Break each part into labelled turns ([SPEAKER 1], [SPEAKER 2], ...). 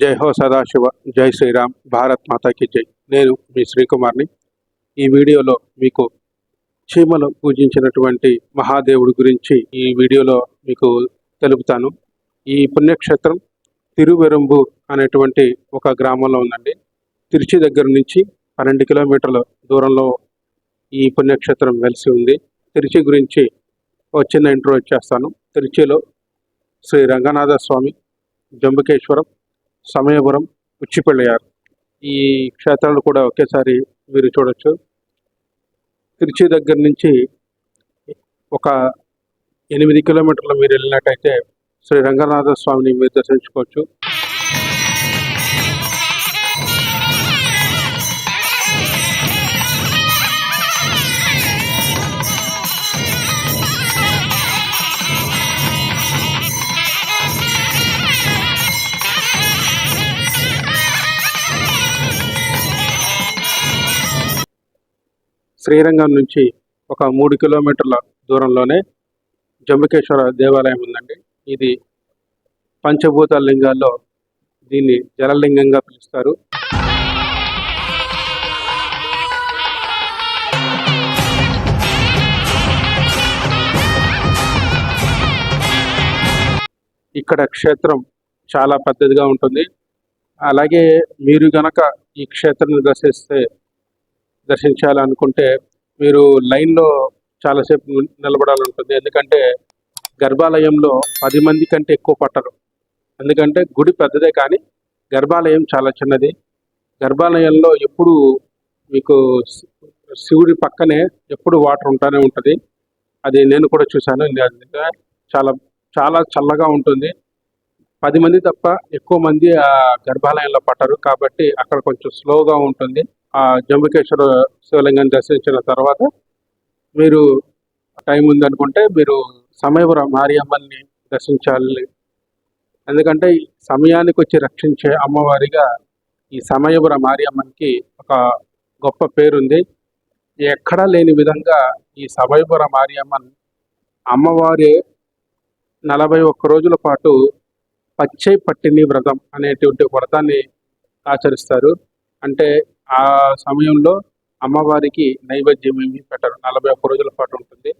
[SPEAKER 1] జై హో సదాశివ జై శ్రీరామ్ భారత్ మాతాకి జై. నేను మీ శ్రీకుమార్ని. ఈ వీడియోలో మీకు చీమలు పూజించినటువంటి మహాదేవుడి గురించి ఈ వీడియోలో మీకు తెలుపుతాను. ఈ పుణ్యక్షేత్రం తిరువెరుంబూర్ అనేటువంటి ఒక గ్రామంలో ఉందండి. తిరుచి దగ్గర నుంచి పన్నెండు కిలోమీటర్ల దూరంలో ఈ పుణ్యక్షేత్రం వెలిసి ఉంది. తిరుచి గురించి ఒక చిన్న ఇంట్రో ఇచ్చేస్తాను తిరుచిలో శ్రీ రంగనాథ స్వామి జంబుకేశ్వరం సమయపురం ఉచ్చిపల్లియారు ఈ క్షేత్రాలు కూడా ఒకేసారి మీరు చూడొచ్చు. తిరుచి దగ్గర నుంచి ఒక ఎనిమిది కిలోమీటర్లు మీరు వెళ్ళినట్టయితే శ్రీ రంగనాథ స్వామిని మీరు దర్శించుకోవచ్చు. శ్రీరంగం నుంచి ఒక మూడు కిలోమీటర్ల దూరంలోనే జంబుకేశ్వర దేవాలయం ఉందండి. ఇది పంచభూత లింగాల్లో దీన్ని జలలింగంగా పిలుస్తారు. ఇక్కడ క్షేత్రం చాలా పెద్దదిగా ఉంటుంది. అలాగే మీరు గనక ఈ క్షేత్రాన్ని దర్శిస్తే దర్శించాలనుకుంటే మీరు లైన్లో చాలాసేపు నిలబడాలి ఉంటుంది ఎందుకంటే గర్భాలయంలో పది మంది కంటే ఎక్కువ పట్టరు. ఎందుకంటే గుడి పెద్దదే కానీ గర్భాలయం చాలా చిన్నది. గర్భాలయంలో ఎప్పుడు మీకు శివుడి పక్కనే ఎప్పుడు వాటర్ ఉంటానే ఉంటుంది. అది నేను కూడా చూశాను. చాలా చాలా చల్లగా ఉంటుంది. పది మంది తప్ప ఎక్కువ మంది ఆ గర్భాలయంలో పట్టరు. కాబట్టి అక్కడ కొంచెం స్లోగా ఉంటుంది. ఆ జంబుకేశ్వర శివలింగాన్ని దర్శించిన తర్వాత మీరు టైం ఉందనుకుంటే మీరు సమయపుర మారియమ్మల్ని దర్శించాలి. ఎందుకంటే ఈ సమయానికి వచ్చి రక్షించే అమ్మవారిగా ఈ సమయపుర మారియమ్మకి ఒక గొప్ప పేరుంది. ఎక్కడా లేని విధంగా ఈ సమయపుర మారియమ్మన్ అమ్మవారి నలభై ఒక్క రోజుల పాటు పచ్చై పట్టిని వ్రతం అనేటువంటి వ్రతాన్ని ఆచరిస్తారు. అంటే ఆ సమయంలో అమ్మవారికి నైవేద్యం ఏమి పెట్టరు. నలభై ఒక్క రోజుల పాటు ఉంటుంది.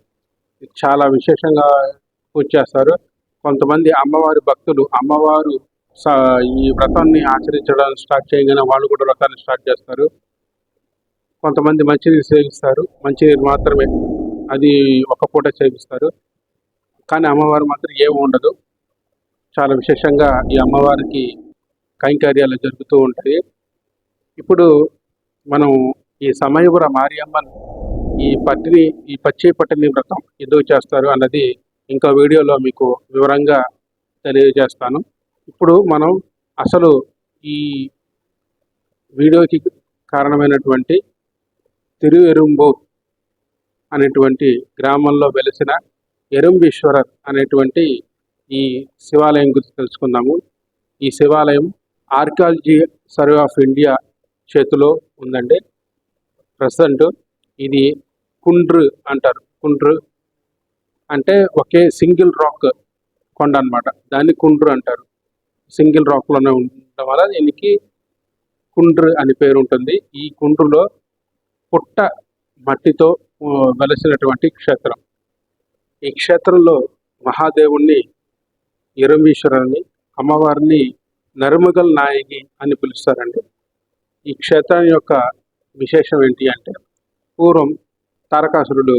[SPEAKER 1] చాలా విశేషంగా పూజ చేస్తారు. కొంతమంది అమ్మవారి భక్తులు అమ్మవారు స- ఈ వ్రతాన్ని ఆచరించడం స్టార్ట్ చేయగానే వాళ్ళు కూడా వ్రతాన్ని స్టార్ట్ చేస్తారు. కొంతమంది మంచినీరు సేవిస్తారు. మంచినీరు మాత్రమే. అది ఒక పూట సేవిస్తారు. కానీ అమ్మవారు మాత్రం ఏమి ఉండదు. చాలా విశేషంగా ఈ అమ్మవారికి కైంకర్యాలు జరుగుతూ ఉంటాయి. ఇప్పుడు మనం ఈ సమయపుర మారియమ్మన్ ఈ పట్టిని ఈ పచ్చి పట్టిని వ్రతం ఎందుకు చేస్తారు అన్నది ఇంకో వీడియోలో మీకు వివరంగా తెలియజేస్తాను. ఇప్పుడు మనం అసలు ఈ వీడియోకి కారణమైనటువంటి తిరు ఎరుంబో అనేటువంటి గ్రామంలో వెలిసిన ఎరుంబీశ్వరర్ అనేటువంటి ఈ శివాలయం గురించి తెలుసుకుందాము. ఈ శివాలయం ఆర్కాలజీ సర్వే ఆఫ్ ఇండియా చేతిలో ఉందండి. ప్రజెంట్ ఇది కుండ్రు అంటారు. కుండ్రు అంటే ఒకే సింగిల్ రాక్ కొండ అన్నమాట. దాన్ని కుండ్రు అంటారు. సింగిల్ రాక్లోనే ఉండడం వల్ల దీనికి కుండ్రు అని పేరు ఉంటుంది. ఈ కుండ్రులో పుట్ట మట్టితో వెలసినటువంటి క్షేత్రం. ఈ క్షేత్రంలో మహాదేవుణ్ణి ఇరమీశ్వరుని అమ్మవారిని నరుమగల్ నాయకి అని పిలుస్తారండి. ఈ క్షేత్రం యొక్క విశేషం ఏంటి అంటే పూర్వం తారకాసురుడు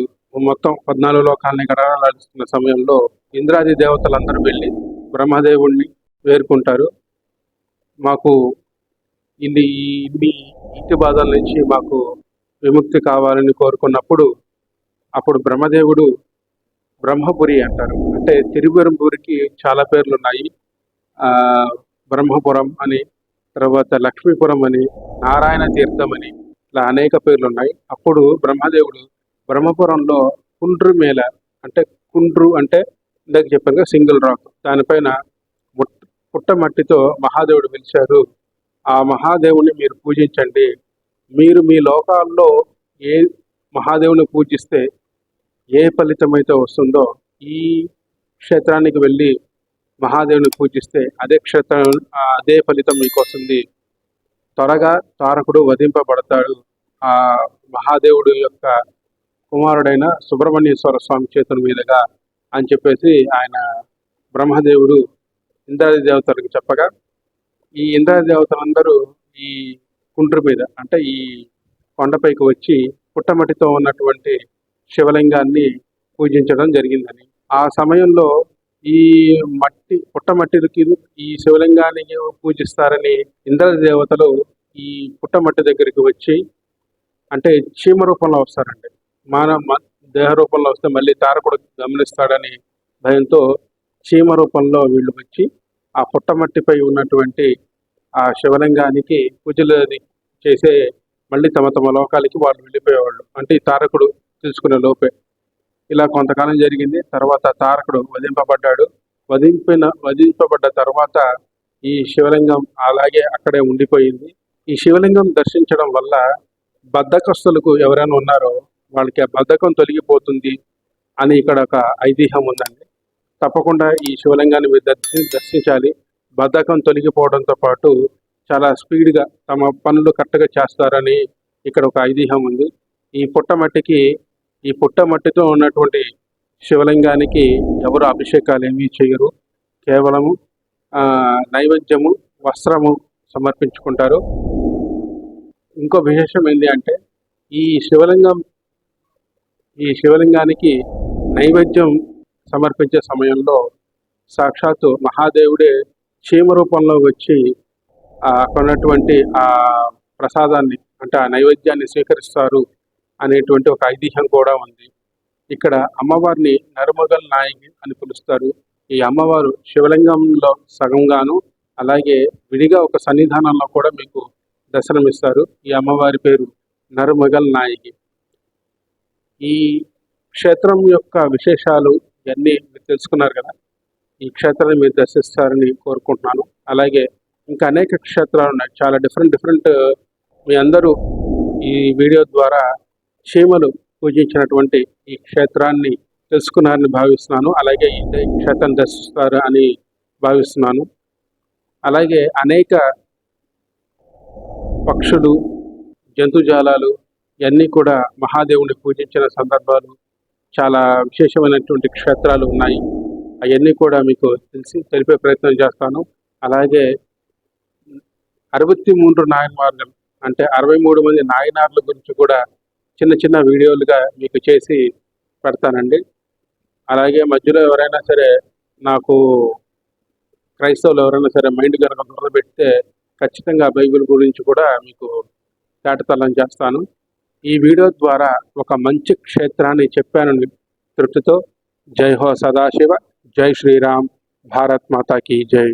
[SPEAKER 1] మొత్తం పద్నాలుగు లోకాలని గడగడలాడిస్తున్న సమయంలో ఇంద్రాది దేవతలందరూ వెళ్ళి బ్రహ్మదేవుణ్ణి వేరుకుంటారు. మాకు ఇన్ని ఇన్ని ఇంటి బాధల నుంచి మాకు విముక్తి కావాలని కోరుకున్నప్పుడు అప్పుడు బ్రహ్మదేవుడు బ్రహ్మపురి అంటారు. అంటే తిరువెరంపూరికి చాలా పేర్లు ఉన్నాయి బ్రహ్మపురం అని తర్వాత లక్ష్మీపురం అని నారాయణ తీర్థం అని ఇలా అనేక పేర్లు ఉన్నాయి అప్పుడు బ్రహ్మదేవుడు బ్రహ్మపురంలో కుండ్రు మేళ అంటే కుండ్రు అంటే ఇందాక చెప్పాను కదా సింగిల్ రాక్. దానిపైన ముట్- పుట్టమట్టితో మహాదేవుడు పిలిచారు. ఆ మహాదేవుని మీరు పూజించండి. మీరు మీ లోకాల్లో ఏ మహాదేవుని పూజిస్తే ఏ ఫలితం అయితే వస్తుందో ఈ క్షేత్రానికి వెళ్ళి మహాదేవుని పూజిస్తే అదే క్షేత్రం అదే ఫలితం మీకు వస్తుంది త్వరగా తారకుడు వధింపబడతాడు. ఆ మహాదేవుడు యొక్క కుమారుడైన సుబ్రహ్మణ్యేశ్వర స్వామి చేతుల మీదుగా అని చెప్పేసి ఆయన బ్రహ్మదేవుడు ఇంద్రాది దేవతలకు చెప్పగా ఈ ఇంద్రాది దేవతలందరూ ఈ కుండ్రు మీద అంటే ఈ కొండపైకి వచ్చి పుట్టమటితో ఉన్నటువంటి శివలింగాన్ని పూజించడం జరిగిందని. ఆ సమయంలో ఈ మట్టి పుట్టమట్టికి ఈ శివలింగాన్ని పూజిస్తారని ఇంద్ర దేవతలు ఈ పుట్టమట్టి దగ్గరికి వచ్చి అంటే చీమ రూపంలో వస్తారండి. మానవ మ- దేహ రూపంలో వస్తే మళ్ళీ తారకుడు గమనిస్తాడని భయంతో చీమ రూపంలో వీళ్ళు వచ్చి ఆ పుట్టమట్టిపై ఉన్నటువంటి ఆ శివలింగానికి పూజలు అది చేసే మళ్ళీ తమ తమ లోకాలకి వాళ్ళు వెళ్ళిపోయేవాళ్ళు. అంటే ఈ తారకుడు తెలుసుకునే లోపే. ఇలా కొంతకాలం జరిగింది. తర్వాత తారకుడు వధింపబడ్డాడు. వధింపిన వధింపబడ్డ తర్వాత ఈ శివలింగం అలాగే అక్కడే ఉండిపోయింది. ఈ శివలింగం దర్శించడం వల్ల బద్ధకస్తులకు ఎవరైనా ఉన్నారో వాళ్ళకి ఆ బద్ధకం తొలగిపోతుంది అని ఇక్కడ ఒక ఐతిహ్యం ఉందండి. తప్పకుండా ఈ శివలింగాన్ని మీరు దర్శి దర్శించాలి. బద్ధకం తొలగిపోవడంతో పాటు చాలా స్పీడ్గా తమ పనులు కరెక్ట్గా చేస్తారని ఇక్కడ ఒక ఐతిహ్యం ఉంది. ఈ పుట్టమట్టికి ఈ పుట్టమట్టితో ఉన్నటువంటి శివలింగానికి ఎవరు అభిషేకాలు ఏమీ చేయరు. కేవలము నైవేద్యము వస్త్రము సమర్పించుకుంటారు. ఇంకో విశేషం ఏంటి అంటే ఈ శివలింగం ఈ శివలింగానికి నైవేద్యం సమర్పించే సమయంలో సాక్షాత్తు మహాదేవుడే చీమ రూపంలో వచ్చి అక్కడ ఉన్నటువంటి ఆ ప్రసాదాన్ని అంటే ఆ నైవేద్యాన్ని స్వీకరిస్తారు. అనేటువంటి ఒక ఐతిహ్యం కూడా ఉంది. ఇక్కడ అమ్మవారిని నరుమగల్ నాయకి అని పిలుస్తారు. ఈ అమ్మవారు శివలింగంలో సగంగాను అలాగే విడిగా ఒక సన్నిధానంలో కూడా మీకు దర్శనమిస్తారు ఈ అమ్మవారి పేరు నరుమగల్ నాయకి. ఈ క్షేత్రం యొక్క విశేషాలు ఇవన్నీ మీరు తెలుసుకున్నారు కదా? ఈ క్షేత్రాన్ని మీరు దర్శిస్తారని కోరుకుంటున్నాను. అలాగే ఇంకా అనేక క్షేత్రాలు ఉన్నాయి. చాలా డిఫరెంట్ డిఫరెంట్ మీ అందరూ ఈ వీడియో ద్వారా చీమలు పూజించినటువంటి ఈ క్షేత్రాన్ని తెలుసుకున్నారని భావిస్తున్నాను. అలాగే ఈ క్షేత్రం దర్శిస్తారు అని భావిస్తున్నాను. అలాగే అనేక పక్షులు జంతుజాలాలు ఇవన్నీ కూడా మహాదేవుని పూజించిన సందర్భాలు చాలా విశేషమైనటువంటి క్షేత్రాలు ఉన్నాయి. అవన్నీ కూడా మీకు తెలిసి తెలిపే ప్రయత్నం చేస్తాను. అలాగే అరవై మూడు నాయనమార్గం అంటే అరవై మూడు మంది నాయనార్ల గురించి కూడా చిన్న చిన్న వీడియోలుగా మీకు చేసి పెడతానండి. అలాగే మధ్యలో ఎవరైనా సరే నాకు క్రైస్తవులు ఎవరైనా సరే మైండ్ కనుక మొదలుపెడితే పెడితే ఖచ్చితంగా బైబిల్ గురించి కూడా మీకు దాటతలం చేస్తాను. ఈ వీడియో ద్వారా ఒక మంచి క్షేత్రాన్ని చెప్పాను తృప్తితో. జై హో సదాశివ జై శ్రీరామ్ భారత్ మాతాకి జై.